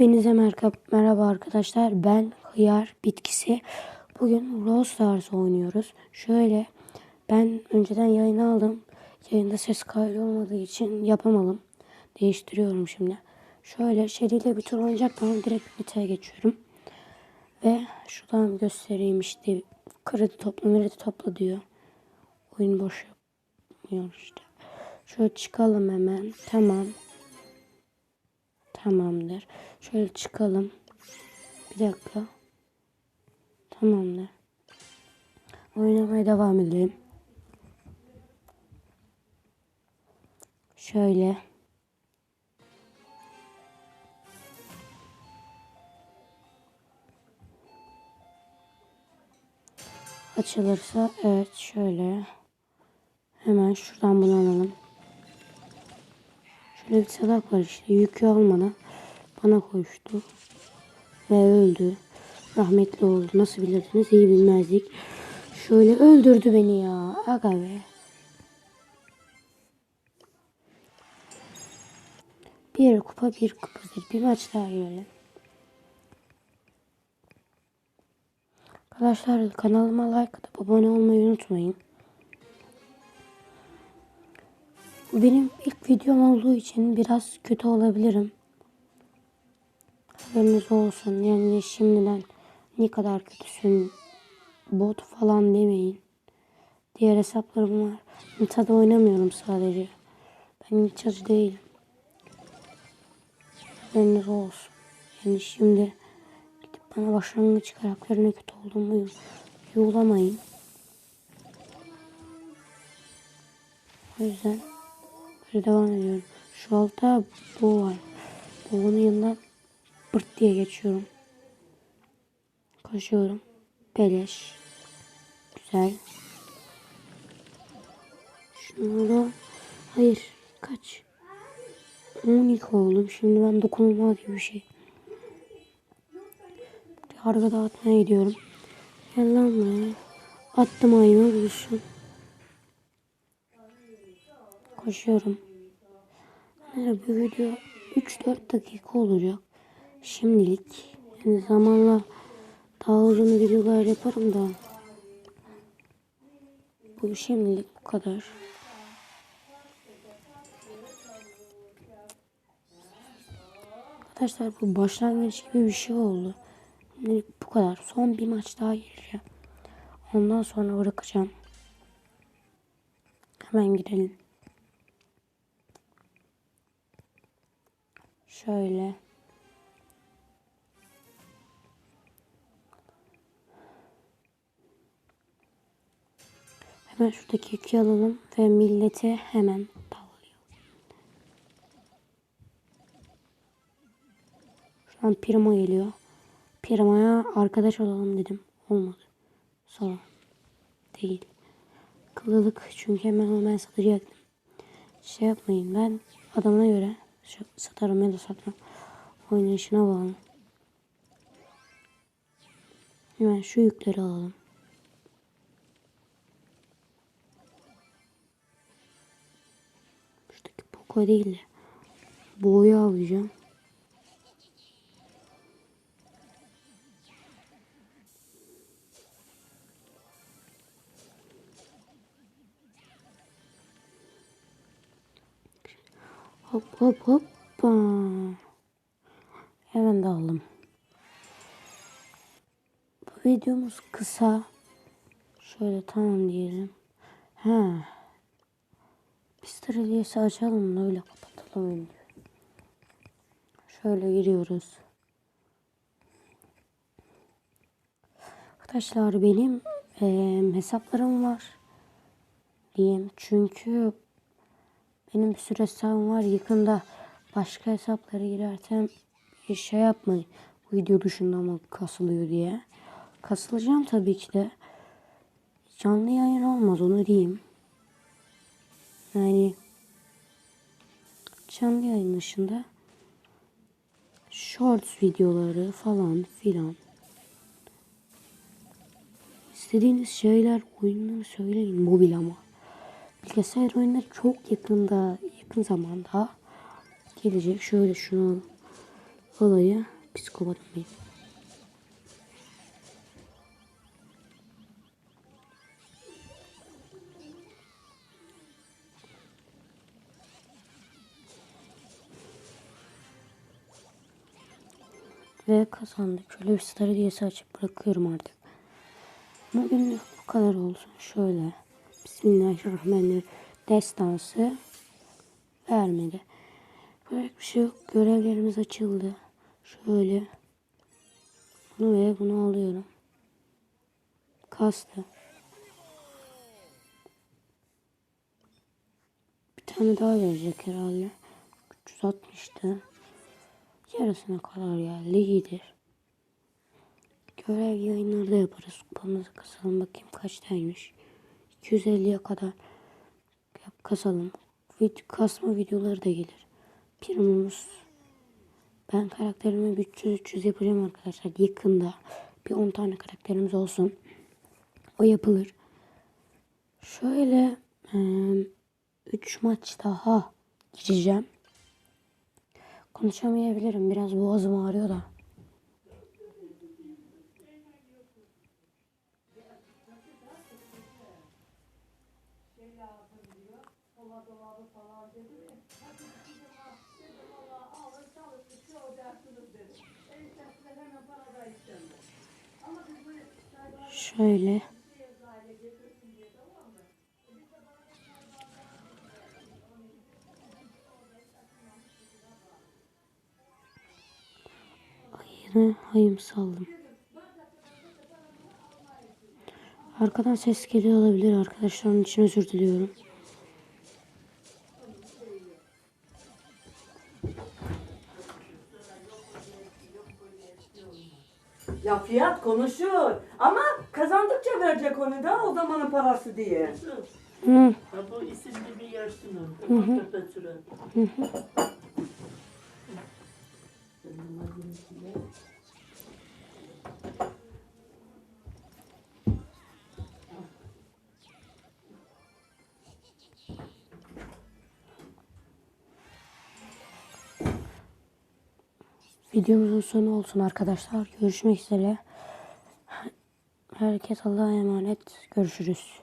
Hepinize merhaba, merhaba arkadaşlar. Ben Hıyar Bitkisi. Bugün Brawl Stars oynuyoruz. Şöyle ben önceden yayını aldım. Yayında ses kaydı olmadığı için yapamadım. Değiştiriyorum şimdi. Şöyle şeriyle bir tur oynayacaktım. Direkt biteye geçiyorum. Ve şuradan göstereyim işte. Kredi topla, kredi topla diyor. Oyun boş yapmıyor işte. Şöyle çıkalım hemen. Tamam. Tamamdır. Şöyle çıkalım. Bir dakika. Tamamdır. Oynamaya devam edelim. Şöyle. Açılırsa evet şöyle. Hemen şuradan bunu alalım. Şöyle bir salak var işte. Yükü almadan bana koştu. Ve öldü. Rahmetli oldu. Nasıl bilirdiniz? İyi bilmezdik. Şöyle öldürdü beni ya. Aga be. Bir kupa bir kupadır. Bir maç daha görelim. Arkadaşlar kanalıma like atıp abone olmayı unutmayın. Bu benim ilk videom olduğu için biraz kötü olabilirim. Haberiniz olsun. Yani şimdiden ne kadar kötüsün bot falan demeyin. Diğer hesaplarım var. Nita'da oynamıyorum sadece. Ben Nita'cı değilim. Haberiniz olsun. Yani şimdi gidip bana başlangıç karakterine kötü olduğumu yuğlamayın. O yüzden böyle devam ediyorum. Şu altta bu var. Buğunun yanından pırt diye geçiyorum. Koşuyorum. Beleş. Güzel. Şunu. Hayır. Kaç? 12 oldum. Şimdi ben dokunulmaz gibi bir şey. Arka dağıtmaya gidiyorum. Gel lan buraya. Attım ayımı buluşsun. Koşuyorum. Bu video 3-4 dakika olacak. Şimdilik. Yani zamanla daha uzun videolar yaparım da. Bu şimdilik bu kadar. Arkadaşlar bu başlangıç gibi bir şey oldu. Şimdilik bu kadar. Son bir maç daha gireceğim. Ondan sonra bırakacağım. Hemen girelim. Şöyle. Hemen şuradaki yükü alalım ve millete hemen tavlayalım. Şu an Primo geliyor. Primo'ya arkadaş olalım dedim. Olmadı. Sonra. Değil. Kılılık çünkü hemen onu ben satacaktım. Şey yapmayın ben adamına göre satarım ya da satmam. Oynayışına bağlı. Hemen şu yükleri alalım. Şuradaki Poco değil de boğuyu alacağım. Hop hop hoppa. Hemen de aldım. Bu videomuz kısa. Şöyle tamam diyelim. Ha. Pistir hediyesi açalım da öyle kapatalım videoyu. Şöyle giriyoruz. Arkadaşlar benim eee, hesaplarım var. Diyeyim. Çünkü benim hesabım var. Yakında başka hesaplara girersem bir şey yapmayın. Video dışında ama kasılıyor diye. Kasılacağım tabii ki de. Canlı yayın olmaz onu diyeyim. Yani canlı yayın dışında shorts videoları falan filan. İstediğiniz şeyler, oyunları söyleyin mobil ama. Bilgisayar oyunları çok yakında, yakın zamanda gelecek. Şöyle şunu olayı psikopat mıyım? Ve kazandık. Şöyle bir star hediyesi açıp bırakıyorum artık. Bugün bu kadar olsun. Şöyle. Bismillahirrahmanirrahim. Destansı vermedi. Böyle bir şey yok. Görevlerimiz açıldı. Şöyle. Bunu ve bunu alıyorum. Kastı. Bir tane daha verecek herhalde. 360'tı. Yarısına kadar geldi. iyidir. Görev yayınlarda yaparız. Kupamızı kasalım. Bakayım kaçtaymış. 250'ye kadar yap kasalım. Vid kasma videoları da gelir. Primumuz. Ben karakterimi 300-300 yapacağım arkadaşlar. Yakında bir 10 tane karakterimiz olsun. O yapılır. Şöyle 3 maç daha gireceğim. Konuşamayabilirim. Biraz boğazım ağrıyor da. Şöyle. Yine hayım saldım. Arkadan ses geliyor olabilir arkadaşlar. Onun için özür diliyorum. Ya fiyat konuşur ama kazandıkça verecek onu da o zamanın parası diye. Hı, Ha, bu isimli bir yersin o. Tepe sürer. Videomuzun sonu olsun arkadaşlar. Görüşmek üzere. Herkes Allah'a emanet. Görüşürüz.